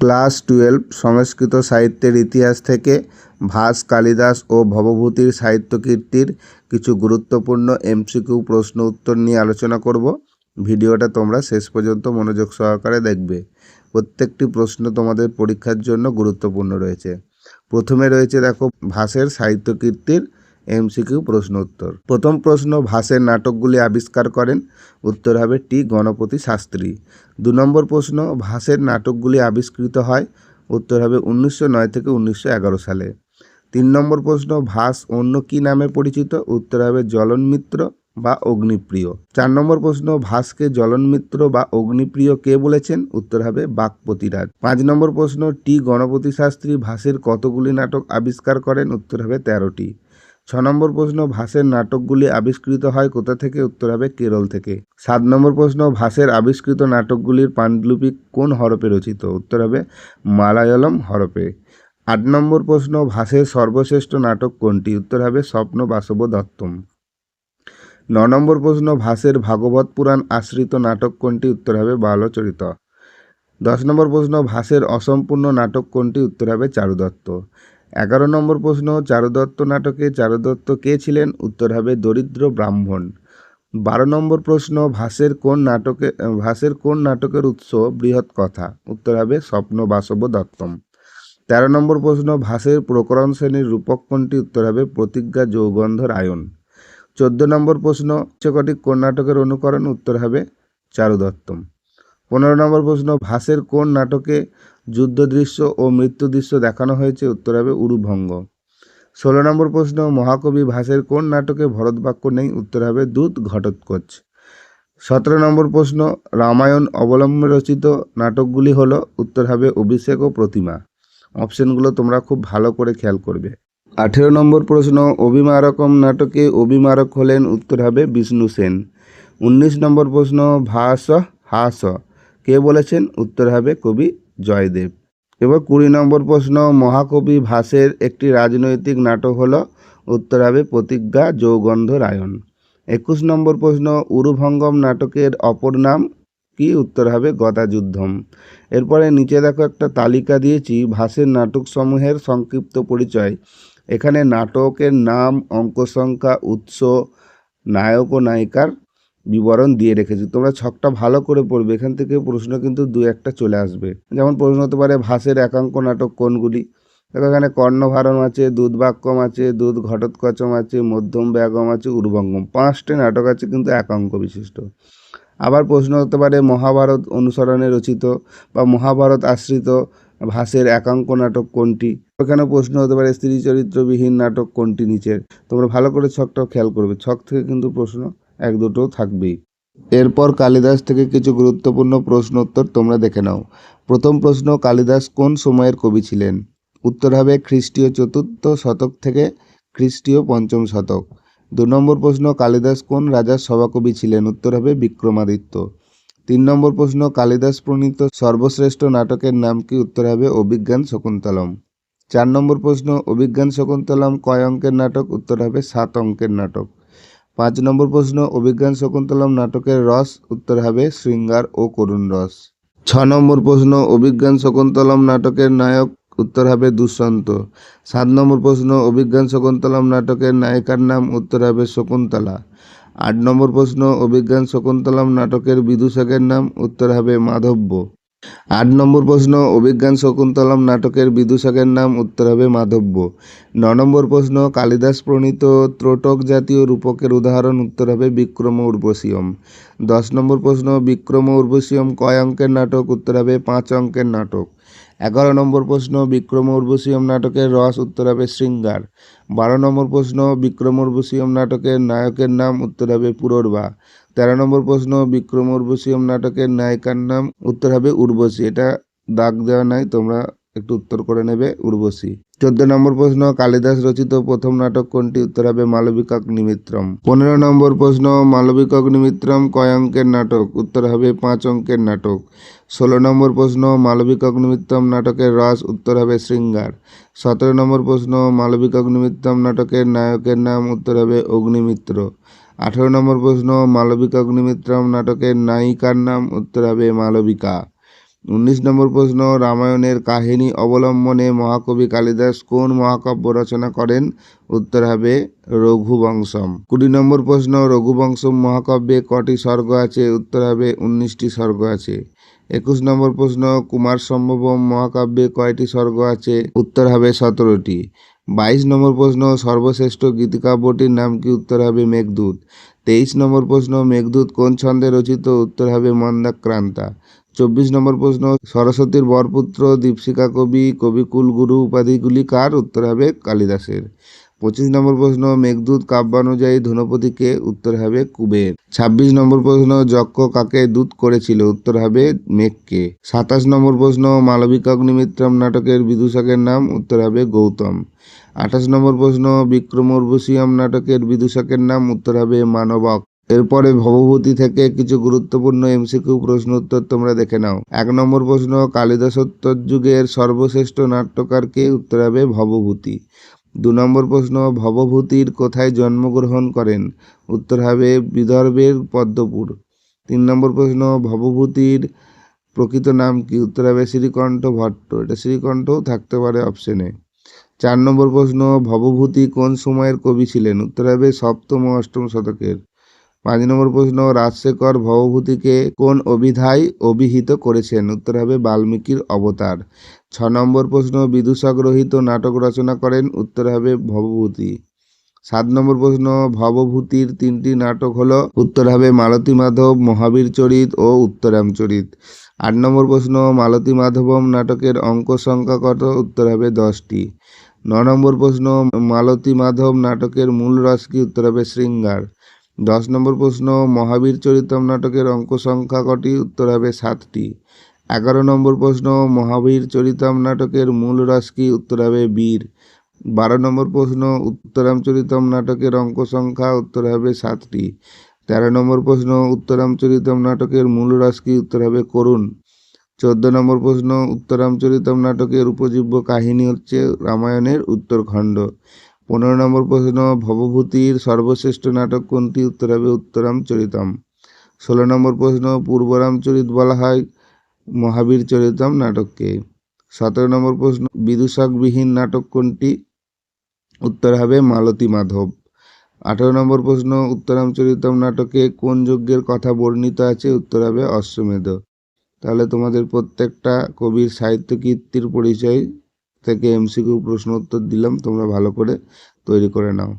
Class twelve সংস্কৃত সাহিত্যের ইতিহাস থেকে ভাস, কালিদাস ও ভবভূতির সাহিত্যকীর্তির কিছু গুরুত্বপূর্ণ এমসিকিউ প্রশ্ন উত্তর নিয়ে আলোচনা করব। ভিডিওটা তোমরা শেষ পর্যন্ত মনোযোগ সহকারে দেখবে। প্রত্যেকটি প্রশ্ন তোমাদের পরীক্ষার জন্য গুরুত্বপূর্ণ রয়েছে। প্রথমে রয়েছে দেখো, ভাসের সাহিত্যকীর্তির এমসিকিউ প্রশ্ন উত্তর প্রথম প্রশ্ন ভাষের নাটকগুলি আবিষ্কার করেন। উত্তর হবে টি, গণপতি শাস্ত্রী। দু নম্বর প্রশ্ন ভাষের নাটকগুলি আবিষ্কৃত হয়। উত্তর হবে উনিশশো নয় থেকে উনিশশো এগারো সালে। তিন নম্বর প্রশ্ন, ভাস অন্য কি নামে পরিচিত? উত্তর হবে জলন মিত্র বা অগ্নিপ্রিয়। চার নম্বর প্রশ্ন, ভাসকে জলন মিত্র বা অগ্নিপ্রিয় কে বলেছেন? উত্তর হবে বাকপতিরাজ। পাঁচ নম্বর প্রশ্ন, টি, গণপতি শাস্ত্রী ভাসের কতগুলি নাটক আবিষ্কার করেন? উত্তর হবে তেরোটি। ছ নম্বর প্রশ্ন, ভাসের নাটকগুলি আবিষ্কৃত হয় কোথা থেকে? উত্তর হবে কেরল থেকে। সাত নম্বর প্রশ্ন, ভাসের আবিষ্কৃত নাটকগুলির পাণ্ডুলিপি কোন হরপে রচিত? উত্তর হবে মালায়ালম হরপে আট নম্বর প্রশ্ন, ভাসের সর্বশ্রেষ্ঠ নাটক কোনটি? উত্তর হবে স্বপ্ন বাসব দত্তম। ন নম্বর প্রশ্ন, ভাসের ভাগবত পুরাণ আশ্রিত নাটক কোনটি? উত্তর হবে বালচরিত। দশ নম্বর প্রশ্ন, ভাসের অসম্পূর্ণ নাটক কোনটি? উত্তর হবে চারুদত্ত। এগারো নম্বর প্রশ্ন, চারুদত্ত নাটকে চারুদত্ত কে ছিলেন? উত্তর হবে দরিদ্র ব্রাহ্মণ। বারো নম্বর প্রশ্ন, ভাসের কোন নাটকে, ভাসের কোন নাটকের উৎস বৃহৎ কথা? উত্তর হবে স্বপ্ন বাসব দত্তম। তেরো নম্বর প্রশ্ন, ভাসের প্রকরণ শ্রেণির রূপক কোনটি? উত্তর হবে প্রতিজ্ঞা যৌগন্ধ রায়ন চোদ্দ নম্বর প্রশ্ন উচ্চকটিক কোন নাটকের অনুকরণ? উত্তর হবে চারুদত্তম। পনেরো নম্বর প্রশ্ন, ভাসের কোন নাটকে যুদ্ধ দৃশ্য ও মৃত্যু দৃশ্য দেখানো হয়েছে? উত্তর হবে উরুভঙ্গ। ষোলো নম্বর প্রশ্ন, মহাকবি ভাসের কোন নাটকে ভরত বাক্য নেই? উত্তর হবে দূত ঘটোৎকোচ। সতেরো নম্বর প্রশ্ন, রামায়ণ অবলম্বনে রচিত নাটকগুলি হলো, উত্তর হবে অভিষেক ও প্রতিমা। অপশনগুলো তোমরা খুব ভালো করে খেয়াল করবে। আঠেরো নম্বর প্রশ্ন, অভিমারকম নাটকে অভিমারক হলেন? উত্তর হবে বিষ্ণু সেন। উনিশ নম্বর প্রশ্ন, ভাস, হাস কে বলেছেন? উত্তর হবে কবি জয়দেব। এবার কুড়ি নম্বর প্রশ্ন, মহাকবি ভাসের একটি রাজনৈতিক নাটক হলো, উত্তর হবে প্রতিজ্ঞা যৌগন্ধ রায়ন। একুশ নম্বর প্রশ্ন, উরুভঙ্গম নাটকের অপর নাম কি? উত্তর হবে গদাযুদ্ধম। এরপরে নিচে দেখো একটা তালিকা দিয়েছি, ভাসের নাটকসমূহের সংক্ষিপ্ত পরিচয়। এখানে নাটকের নাম অঙ্ক সংখ্যা উৎস, নায়ক ও নায়িকার বিবরণ দিয়ে রেখেছি। তোমরা ছকটা ভালো করে পড়বে। এখান থেকে প্রশ্ন কিন্তু দু একটা চলে আসবে। যেমন প্রশ্ন হতে পারে ভাসের একাঙ্ক নাটক কোনগুলি? দেখো এখানে কর্ণভারম আছে দুধ বাক্যম আছে, দুধ ঘটোৎকচম আছে, মধ্যম ব্যাগম আছে উর্বঙ্গম পাঁচটি নাটক আছে কিন্তু একাঙ্ক বিশিষ্ট। আবার প্রশ্ন হতে পারে, মহাভারত অনুসরণে রচিত বা মহাভারত আশ্রিত ভাসের একাঙ্ক নাটক কোনটি? ওখানে প্রশ্ন হতে পারে স্ত্রী চরিত্রবিহীন নাটক কোনটি নিচের? তোমরা ভালো করে ছকটাও খেয়াল করবে। ছক থেকে কিন্তু প্রশ্ন এক দুটো থাকবেই। এরপর কালিদাস থেকে কিছু গুরুত্বপূর্ণ প্রশ্ন উত্তর তোমরা দেখে নাও। প্রথম প্রশ্ন, কালিদাস কোন সময়ের কবি ছিলেন? উত্তর হবে খ্রিস্টীয় চতুর্থ শতক থেকে খ্রিস্টীয় পঞ্চম শতক। দু নম্বর প্রশ্ন, কালিদাস কোন রাজার সভাকবি ছিলেন? উত্তর হবে বিক্রমাদিত্য। তিন নম্বর প্রশ্ন, কালিদাস প্রণীত সর্বশ্রেষ্ঠ নাটকের নাম কি? উত্তর হবে অভিজ্ঞান শকুন্তলম। চার নম্বর প্রশ্ন, অভিজ্ঞান শকুন্তলম কয় অঙ্কের নাটক? উত্তর হবে সাত অঙ্কের নাটক। পাঁচ নম্বর প্রশ্ন, অভিজ্ঞান শকুন্তলম নাটকের রস, উত্তর হবে শৃঙ্গার ও করুণ রস। ছ নম্বর প্রশ্ন, অভিজ্ঞান শকুন্তলম নাটকের নায়ক, উত্তর হবে দুষ্যন্ত। সাত নম্বর প্রশ্ন, অভিজ্ঞান শকুন্তলম নাটকের নায়িকার নাম, উত্তর হবে শকুন্তলা। আট নম্বর প্রশ্ন, অভিজ্ঞান শকুন্তলম নাটকের বিদূষকের নাম, উত্তর হবে মাধব্য। আট নম্বর প্রশ্ন, অভিজ্ঞান শকুন্তলম নাটকের বিদূষকের নাম, উত্তর হবে মাধব্য। ন নম্বর প্রশ্ন, কালিদাস প্রণীত ত্রোটক জাতীয় রূপকের উদাহরণ, উত্তর হবে বিক্রম উর্বশীয়ম। দশ নম্বর প্রশ্ন, বিক্রম উর্বশীয়ম কয় অঙ্কের নাটক, উত্তর হবে পাঁচ অঙ্কের নাটক। এগারো নম্বর প্রশ্ন, বিক্রম উর্বশীয়ম নাটকের রস, উত্তর হবে শৃঙ্গার। বারো নম্বর প্রশ্ন, বিক্রম উর্বশীয়ম নাটকের নায়কের নাম, উত্তর হবে পুরর্বা। তেরো নম্বর প্রশ্ন, বিক্রম উর্বশীয়ম নাটকের নায়িকার নাম, উত্তর হবে উর্বশী। এটা দাগ দেওয়া নাই, তোমরা একটু উত্তর করে নেবে, উর্বশী। চোদ্দ নম্বর প্রশ্ন, কালিদাস রচিত প্রথম নাটক কোনটি? উত্তর হবে মালবিকক নিমিত্রম পনেরো নম্বর প্রশ্ন, মালবিকক নিমিত্রম কয় অঙ্কের নাটক? উত্তর হবে পাঁচ অঙ্কের নাটক। ষোলো নম্বর প্রশ্ন মালবিক অগ্নিমিত্তম নাটকের রস? উত্তর হবে শৃঙ্গার। সতেরো নম্বর প্রশ্ন মালবিক অগ্নিমিত্তম নাটকের নায়কের নাম? উত্তর হবে অগ্নিমিত্র। আঠেরো নম্বর প্রশ্ন, মালবিকা অগ্নিমিত্রম নাটকের নায়িকার নাম উত্তর হবে মালবিকা। উনিশ নম্বর প্রশ্ন, রামায়ণের কাহিনী অবলম্বনে মহাকবি কালিদাস কোন মহাকাব্য রচনা করেন? উত্তর হবে রঘুবংশম। কুড়ি নম্বর প্রশ্ন, রঘুবংশম মহাকাব্যে কটি স্বর্গ আছে? উত্তর হবে উনিশটি স্বর্গ আছে। একুশ নম্বর প্রশ্ন কুমার সম্ভবম মহাকাব্যে কয়টি স্বর্গ আছে? উত্তর হবে সতেরোটি। বাইশ নম্বর প্রশ্ন, সর্বশ্রেষ্ঠ গীতিকাব্যটির নাম কি? উত্তর হবে মেঘদূত। তেইশ নম্বর প্রশ্ন, মেঘদূত কোন ছন্দে রচিত? উত্তর হবে মন্দাক্রান্তা। চব্বিশ নম্বর প্রশ্ন, সরস্বতীর বরপুত্র দীপশিকা কবি কবিকুল গুরু উপাধিগুলি কার? উত্তর হবে কালিদাসের। পঁচিশ নম্বর প্রশ্ন, মেঘদূত কাব্যানুযায়ী ধনপতিকে উত্তর হবে কুবের? ছাব্বিশ নম্বর প্রশ্ন যক্ষ কাকে দূত করেছিল? উত্তর হবে মেঘকে। সাতাশ নম্বর প্রশ্ন মালবিকাগ্নিমিত্রম নাটকের বিদূষকের নাম? উত্তর হবে গৌতম। আঠাশ নম্বর প্রশ্ন, বিক্রমোর্বশিয়াম নাটকের বিদূষকের নাম? উত্তর হবে মানবক। এরপরে ভবভূতি থেকে কিছু গুরুত্বপূর্ণ এমসিকিউ প্রশ্ন উত্তর তোমরা দেখে নাও। এক নম্বর প্রশ্ন, কালিদাসোত্তর যুগের সর্বশ্রেষ্ঠ নাট্যকারকে উত্তর হবে ভবভূতি। দু নম্বর প্রশ্ন, ভবভূতির কোথায় জন্মগ্রহণ করেন? উত্তর হবে বিদর্ভের পদ্মপুর। তিন নম্বর প্রশ্ন, ভবভূতির প্রকৃত নাম কি? উত্তর হবে শ্রীকণ্ঠ ভট্ট। এটা শ্রীকণ্ঠও থাকতে পারে অপশনে চার নম্বর প্রশ্ন, ভবভূতি কোন সময়ের কবি ছিলেন? উত্তর হবে সপ্তম অষ্টম শতকের। পাঁচ নম্বর প্রশ্ন, রাজশেখর ভবভূতিকে কোন অভিধায় অভিহিত করেছেন? উত্তর হবে বাল্মীকির অবতার। ছ নম্বর প্রশ্ন বিদূষক রহিত নাটক রচনা করেন, উত্তর হবে ভবভূতি। সাত নম্বর প্রশ্ন, ভবভূতির তিনটি নাটক হলো, উত্তর হবে মালতী মাধব, মহাবীর চরিত ও উত্তরাম চরিত। আট নম্বর প্রশ্ন, মালতী মাধবম নাটকের অঙ্ক সংখ্যা কত? উত্তর হবে দশটি। ন নম্বর প্রশ্ন, মালতী মাধব নাটকের মূল রস কি? উত্তর হবে শৃঙ্গার। দশ নম্বর প্রশ্ন, মহাবীর চরিতম নাটকের অঙ্ক সংখ্যা কটি? উত্তর হবে সাতটি। এগারো নম্বর প্রশ্ন, মহাবীর চরিতম নাটকের মূল রস কি? উত্তর হবে বীর। বারো নম্বর প্রশ্ন, উত্তরাম চরিতম নাটকের অঙ্ক সংখ্যা? উত্তর হবে সাতটি। তেরো নম্বর প্রশ্ন, উত্তরাম চরিতম নাটকের মূল রস কি? উত্তর হবে করুণ। চোদ্দ নম্বর প্রশ্ন, উত্তরাম চরিতম নাটকের উপজীব্য কাহিনী হচ্ছে রামায়ণের উত্তরখণ্ড। পনেরো নম্বর প্রশ্ন, ভবভূতির সর্বশ্রেষ্ঠ নাটক কোনটি? উত্তর হবে উত্তরাম চরিতম। ষোলো নম্বর প্রশ্ন, পূর্বরাম চরিত বলা হয় মহাবীর চরিতম নাটককে। সতেরো নম্বর প্রশ্ন বিদূষকবিহীন নাটক কোনটি? উত্তর হবে মালতী মাধব। আঠেরো নম্বর প্রশ্ন, উত্তরাম চরিতম নাটকে কোন যজ্ঞের কথা বর্ণিত আছে? উত্তর হবে অশ্বমেধ। তাহলে তোমাদের প্রত্যেকটা কবির সাহিত্য কীর্তির পরিচয় থেকে এমসিকিউ প্রশ্ন উত্তর দিলাম তোমরা ভালো করে তৈরি করে নাও।